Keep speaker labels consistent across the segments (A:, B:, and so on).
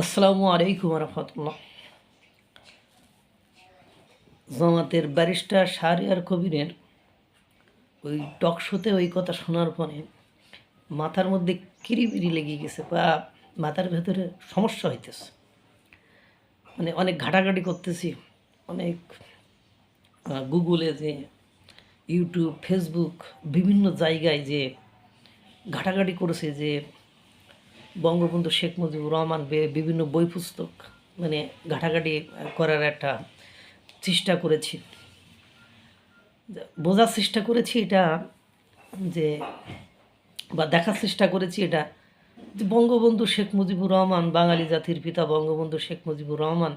A: আসসালামু আলাইকুম রহমতুল্লাহ। জামাতের ব্যারিস্টার শাহরিয়ার কবিরের ওই টক শোতে ওই কথা শোনার পরে মাথার মধ্যে কিরিবিরি লেগে গেছে, বা মাথার ভেতরে সমস্যা হইতেছে। মানে অনেক ঘাটাঘাটি করতেছি, অনেক গুগলে যে, ইউটিউব, ফেসবুক, বিভিন্ন জায়গায় যে ঘাটাঘাটি করেছে যে বঙ্গবন্ধু শেখ মুজিবুর রহমান বিভিন্ন বই পুস্তক মানে ঘাটাঘাটি করার একটা চেষ্টা করেছি। বোঝার চেষ্টা করেছি এটা যে, বা দেখার চেষ্টা করেছি এটা যে বঙ্গবন্ধু শেখ মুজিবুর রহমান, বাঙালি জাতির পিতা বঙ্গবন্ধু শেখ মুজিবুর রহমান,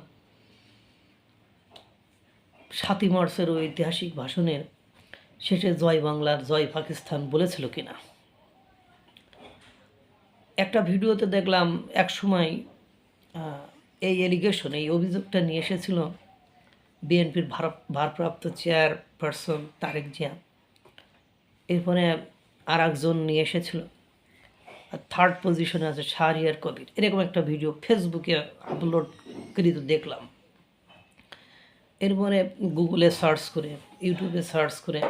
A: সাতই মার্চের ঐতিহাসিক ভাষণের শেষে জয় বাংলার জয় পাকিস্তান বলেছিল কিনা। একটা ভিডিওতে দেখলাম এক সময় এই এলিগেশন এই অভিযোগটা নিয়ে এসেছিল বিএনপির ভার, ভারপ্রাপ্ত চেয়ারপারসন তারেক জিয়া। এরপরে আর একজন নিয়ে এসেছিল। আর থার্ড পজিশনে আছে শাহরিয়ার কবির। এরকম একটা ভিডিও ফেসবুকে আপলোড কৃত দেখলাম। এরপরে গুগলে সার্চ করে ইউটিউবে সার্চ করে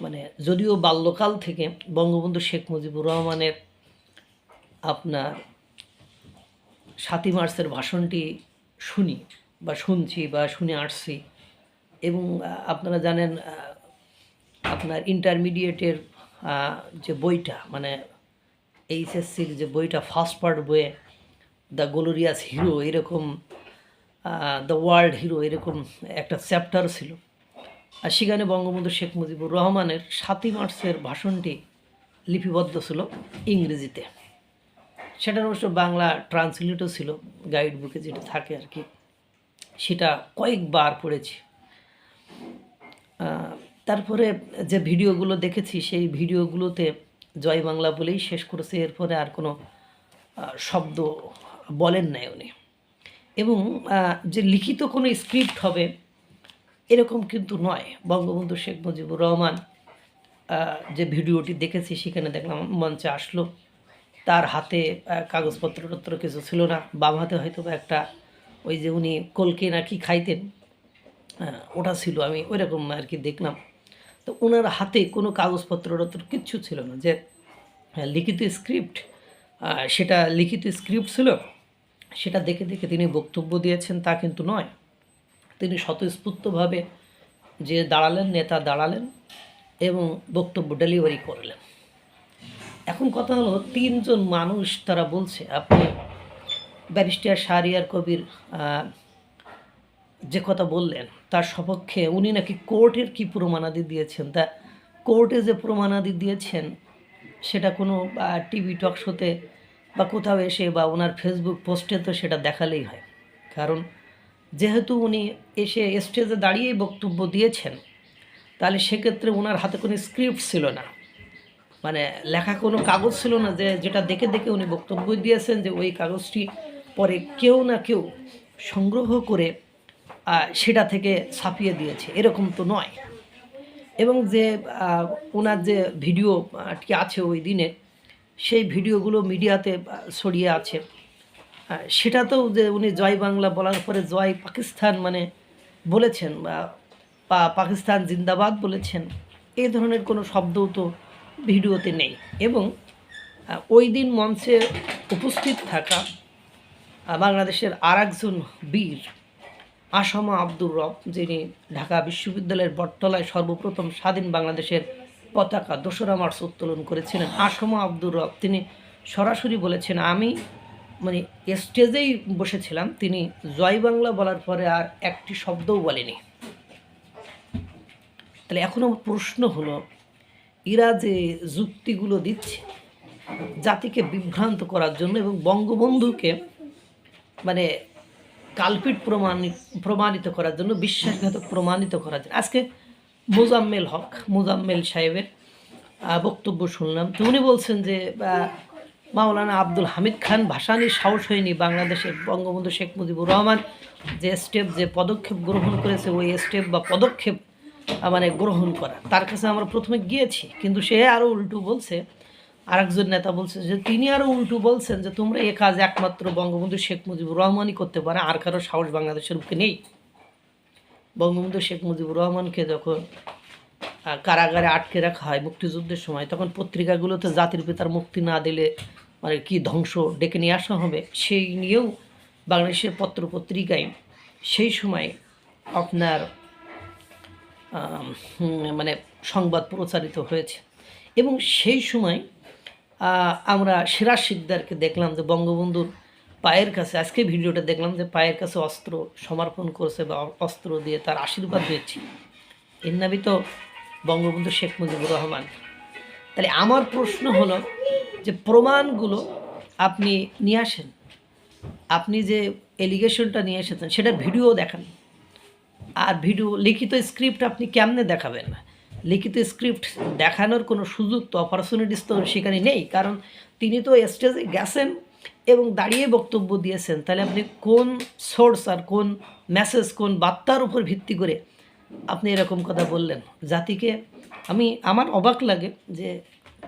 A: মানে যদিও বাল্যকাল থেকে বঙ্গবন্ধু শেখ মুজিবুর রহমানের আপনার সাতই মার্চের ভাষণটি শুনি বা শুনছি বা শুনে আসছি এবং আপনারা জানেন আপনার ইন্টারমিডিয়েটের যে বইটা মানে এইচএসসির যে বইটা ফার্স্ট পার্ট বইয়ে দ্য গ্লোরিয়াস হিরো এরকম দ্য ওয়ার্ল্ড হিরো এরকম একটা চ্যাপ্টার ছিল। আর সেখানে বঙ্গবন্ধু শেখ মুজিবুর রহমানের সাতই মার্চের ভাষণটি লিপিবদ্ধ ছিল ইংরেজিতে। সেটার অবশ্য বাংলা ট্রান্সলেটও ছিল গাইড বুকে যেটা থাকে আর কি, সেটা কয়েকবার পড়েছি। তারপরে যে ভিডিওগুলো দেখেছি, সেই ভিডিওগুলোতে জয় বাংলা বলেই শেষ করেছে, এরপরে আর কোনো শব্দ বলেন নাই উনি। এবং যে লিখিত কোনো স্ক্রিপ্ট হবে, এরকম কিন্তু নয়। বঙ্গবন্ধু শেখ মুজিবুর রহমান যে ভিডিওটি দেখেছি, সেখানে দেখলাম মঞ্চে আসলো। তার হাতে কাগজপত্র টত্র কিছু ছিল না। বাম হাতে হয়তো একটা, ওই যে উনি কলকে না কি খাইতেন ওটা ছিল। আমি ওইরকম আর কি দেখলাম। তো ওনার হাতে কোনো কাগজপত্র টত্র কিচ্ছু ছিল না। যে লিখিত স্ক্রিপ্ট সেটা লিখিত স্ক্রিপ্ট ছিল, সেটা দেখে দেখে তিনি বক্তব্য দিয়েছেন, তা কিন্তু নয়। তিনি স্বতঃস্ফূর্তভাবে যে দাঁড়ালেন, নেতা দাঁড়ালেন এবং বক্তব্য ডেলিভারি করলেন। এখন কথা হলো, তিনজন মানুষ তারা বলছে, আপনি ব্যারিস্টার শাহরিয়ার কবির যে কথা বললেন, তার সপক্ষে উনি নাকি কোর্টের কি প্রমাণাদি দিয়েছেন? তা কোর্টে যে প্রমাণাদি দিয়েছেন, সেটা কোনো টিভি টক শোতে বা কোথাও এসে বা ওনার ফেসবুক পোস্টে তো সেটা দেখালেই হয়। কারণ যেহেতু উনি এসে স্টেজে দাঁড়িয়েই বক্তব্য দিয়েছেন, তাহলে সেক্ষেত্রে ওনার হাতে কোনো স্ক্রিপ্ট ছিল না। মানে লেখা কোনো কাগজ ছিল না যে যেটা দেখে দেখে উনি বক্তব্য দিয়েছেন যে ওই কাগজটি পরে কেউ না কেউ সংগ্রহ করে সেটা থেকে ছাপিয়ে দিয়েছে। এরকম তো নয়। এবং যে ওনার যে ভিডিও আহ, টি আছে ওই দিনে সেই ভিডিওগুলো মিডিয়াতে ছড়িয়ে আছে। সেটা তো যে উনি জয় বাংলা বলার পরে জয় পাকিস্তান মানে বলেছেন বা পাকিস্তান জিন্দাবাদ বলেছেন এই ধরনের কোনো শব্দও তো ভিডিওতে নেই। এবং ওই দিন মঞ্চে উপস্থিত থাকা বাংলাদেশের আর একজন বীর, আসামা আব্দুর রব, যিনি ঢাকা বিশ্ববিদ্যালয়ের বটতলায় সর্বপ্রথম স্বাধীন বাংলাদেশের পতাকা দোসরা মার্চ উত্তোলন করেছিলেন আসামা আব্দুর রব। তিনি সরাসরি বলেছেন, আমি মানে স্টেজেই বসেছিলাম। তিনি জয় বাংলা বলার পরে আর একটি শব্দও বলেনি। তাহলে এখন আমার প্রশ্ন হলো এরা যে যুক্তিগুলো দিচ্ছে, জাতিকে বিভ্রান্ত করার জন্য এবং বঙ্গবন্ধুকে মানে কালপিট প্রমাণিত প্রমাণিত করার জন্য, বিশ্বাসঘাতক প্রমাণিত করার জন্য। আজকে মোজাম্মেল হক, মোজাম্মেল সাহেবের বক্তব্য শুনলাম। তো উনি বলছেন যে মাওলানা আব্দুল হামিদ খান ভাসানির সাহস হয়নি বাংলাদেশের বঙ্গবন্ধু শেখ মুজিবুর রহমান যে স্টেপ যে পদক্ষেপ গ্রহণ করেছে, ওই স্টেপ বা পদক্ষেপ মানে গ্রহণ করা। তার কাছে আমরা প্রথমে গিয়েছি, কিন্তু সে আরও উল্টো বলছে, আরেকজন নেতা বলছে যে, তিনি আরও উল্টো বলছেন যে, তোমরা এ কাজ একমাত্র বঙ্গবন্ধু শেখ মুজিবুর রহমানই করতে পারে, আর কারও সাহস বাংলাদেশের বুকে নেই। বঙ্গবন্ধু শেখ মুজিবুর রহমানকে যখন কারাগারে আটকে রাখা হয় মুক্তিযুদ্ধের সময়, তখন পত্রিকাগুলোতে জাতির পিতার মুক্তি না দিলে মানে কি ধ্বংস ডেকে নিয়ে আসা হবে, সেই নিয়েও বাংলাদেশের পত্র পত্রিকায় সেই সময় আপনার মানে সংবাদ প্রচারিত হয়েছে। এবং সেই সময় আমরা সিরাজ শিকদারকে দেখলাম যে বঙ্গবন্ধুর পায়ের কাছে, আজকে ভিডিওটা দেখলাম যে পায়ের কাছে অস্ত্র সমর্পণ করছে বা অস্ত্র দিয়ে তার আশীর্বাদ দিয়েছে এর নামই তো বঙ্গবন্ধু শেখ মুজিবুর রহমান। তাহলে আমার প্রশ্ন হলো যে প্রমাণগুলো আপনি নিয়ে আসেন। আপনি যে এলিগেশনটা নিয়ে এসেছেন, সেটার ভিডিও দেখান। আর ভিডিও, লিখিত স্ক্রিপ্ট আপনি কেমনে দেখাবেন? লিখিত স্ক্রিপ্ট দেখানোর কোনো সুযোগ তো অপরচুনিটিস তো সেখানে নেই, কারণ তিনি তো স্টেজে গেছেন এবং দাঁড়িয়ে বক্তব্য দিয়েছেন। তাহলে আপনি কোন সোর্স আর কোন মেসেজ কোন বার্তার উপর ভিত্তি করে আপনি এরকম কথা বললেন? জাতিকে আমি, আমার অবাক লাগে যে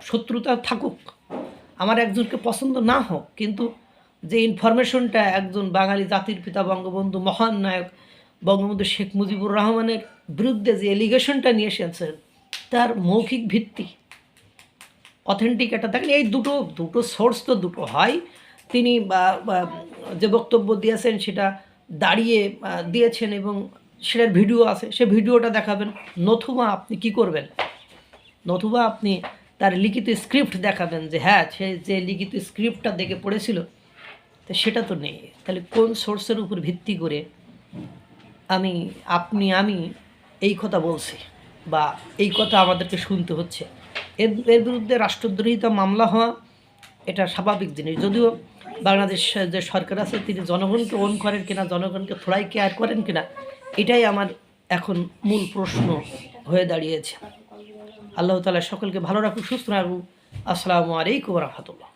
A: শত্রুতা থাকুক, আমার একজনকে পছন্দ না হোক, কিন্তু যে ইনফরমেশনটা একজন বাঙালি জাতির পিতা বঙ্গবন্ধু মহান নায়ক বঙ্গবন্ধু শেখ মুজিবুর রহমানের বিরুদ্ধে যে এলিগেশনটা নিয়ে এসেছেন তার মৌখিক ভিত্তি অথেন্টিক একটা দেখেন, এই দুটো দুটো সোর্স তো দুটো হয়। তিনি যে বক্তব্য দিয়েছেন, সেটা দাঁড়িয়ে দিয়েছেন এবং সেটার ভিডিও আছে। সে ভিডিওটা দেখাবেন। নথুবা আপনি কি করবেন? নতুবা আপনি তার লিখিত স্ক্রিপ্ট দেখাবেন যে হ্যাঁ সে যে লিখিত স্ক্রিপ্টটা দেখে পড়েছিল, তো সেটা তো নেই। তাহলে কোন সোর্সের উপর ভিত্তি করে আমি, আপনি, আমি এই কথা বলছি বা এই কথা আমাদেরকে শুনতে হচ্ছে। এর এর বিরুদ্ধে রাষ্ট্রদ্রোহিতা মামলা হওয়া এটা স্বাভাবিক জিনিস। যদিও বাংলাদেশ যে সরকার আছে, তিনি জনগণকে ওন করেন কিনা, জনগণকে থোড়াই কেয়ার করেন কিনা, এটাই আমার এখন মূল প্রশ্ন হয়ে দাঁড়িয়েছে। আল্লাহ তালা সকলকে ভালো রাখুক, সুস্থ রাখুক। আসসালামু আলাইকুম রহমতুল্লাহ।